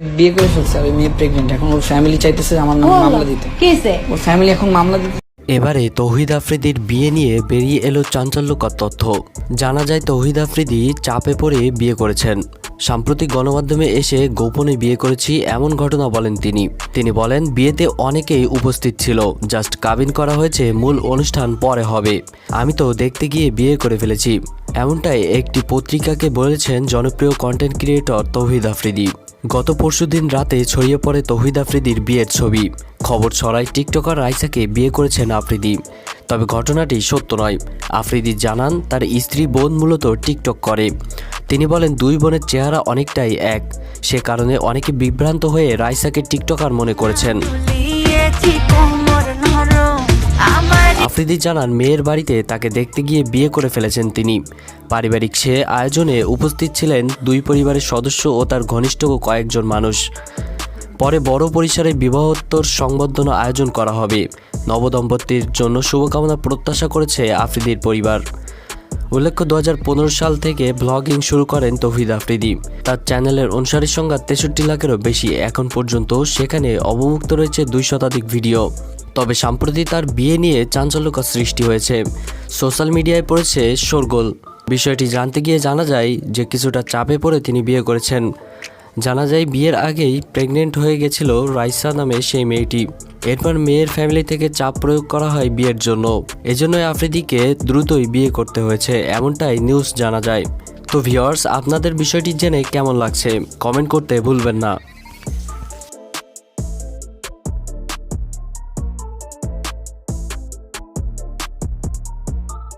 বিয়ে করে ফেলছে আর ওই মেয়ে প্রেগনেন্ট এখন ওর ফ্যামিলি চাইতেছে আমার নামে মামলা দিতে। কিসে ওর ফ্যামিলি এখন মামলা দিতে। এবারে তৌহিদ আফ্রিদির বিয়ে নিয়ে বেরিয়ে এলো চাঞ্চল্যকর তথ্য। জানা যায় তৌহিদ আফ্রিদি চাপে পড়ে বিয়ে করেছেন। সাম্প্রতিক গণমাধ্যমে এসে গোপনে বিয়ে করেছি এমন ঘটনা বলেন তিনি। তিনি বলেন, বিয়েতে অনেকেই উপস্থিত ছিল। জাস্ট কাবিন করা হয়েছে, মূল অনুষ্ঠান পরে হবে। আমি তো দেখতে গিয়ে বিয়ে করে ফেলেছি। এমনটাই একটি পত্রিকাকে বলেছেন জনপ্রিয় কন্টেন্ট ক্রিয়েটর তৌহিদ আফ্রিদি। গত পরশুদিন রাতে ছড়িয়ে পড়ে তৌহিদ আফ্রিদির বিয়ের ছবি। খবর ছড়ায় টিকটকার রাইসাকে বিয়ে করেছেন আফ্রিদি। তবে ঘটনাটি সত্য নয়। আফ্রিদি জানান, তার স্ত্রী বোন মূলত টিকটক করে। তিনি বলেন, দুই বোনের চেহারা অনেকটাই এক। সে কারণে অনেকে বিভ্রান্ত হয়ে রাইসাকে টিকটকার মনে করেছেন। আফ্রিদি জানান, মেয়ের বাড়িতে তাকে দেখতে গিয়ে বিয়ে করে ফেলেছেন তিনি। পারিবারিক সে আয়োজনে উপস্থিত ছিলেন দুই পরিবারের সদস্য ও তার ঘনিষ্ঠ কয়েকজন মানুষ। পরে বড় পরিসরে বিবাহোত্তর সংবর্ধনা আয়োজন করা হবে। নবদম্পতির জন্য শুভকামনা প্রত্যাশা করেছে আফ্রিদির পরিবার। উল্লেখ্য দু হাজার পনেরো সাল থেকে ব্লগিং শুরু করেন তৌহিদ আফ্রিদি। তার চ্যানেলের অনুসারীর সংখ্যা তেষট্টি লাখেরও বেশি। এখন পর্যন্ত সেখানে অবমুক্ত রয়েছে দুই শতাধিক ভিডিও। তবে সম্প্রতি তার বিয়ে নিয়ে চাঞ্চল্যকর সৃষ্টি হয়েছে। সোশ্যাল মিডিয়ায় পড়েছে শোরগোল। বিষয়টি জানতে গিয়ে জানা যায় যে কিছুটা চাপে পড়ে তিনি বিয়ে করেছেন। জানা যায় বিয়ের আগেই প্রেগনেন্ট হয়ে গেছিল রাইসা নামে সেই মেয়েটি। এরপর মেয়ের ফ্যামিলি থেকে চাপ প্রয়োগ করা হয় বিয়ের জন্য। এজন্যই আফ্রিদিকে দ্রুতই বিয়ে করতে হয়েছে, এমনটাই নিউজ জানা যায়। তো ভিওর্স আপনাদের বিষয়টি জেনে কেমন লাগছে? কমেন্ট করতে ভুলবেন না।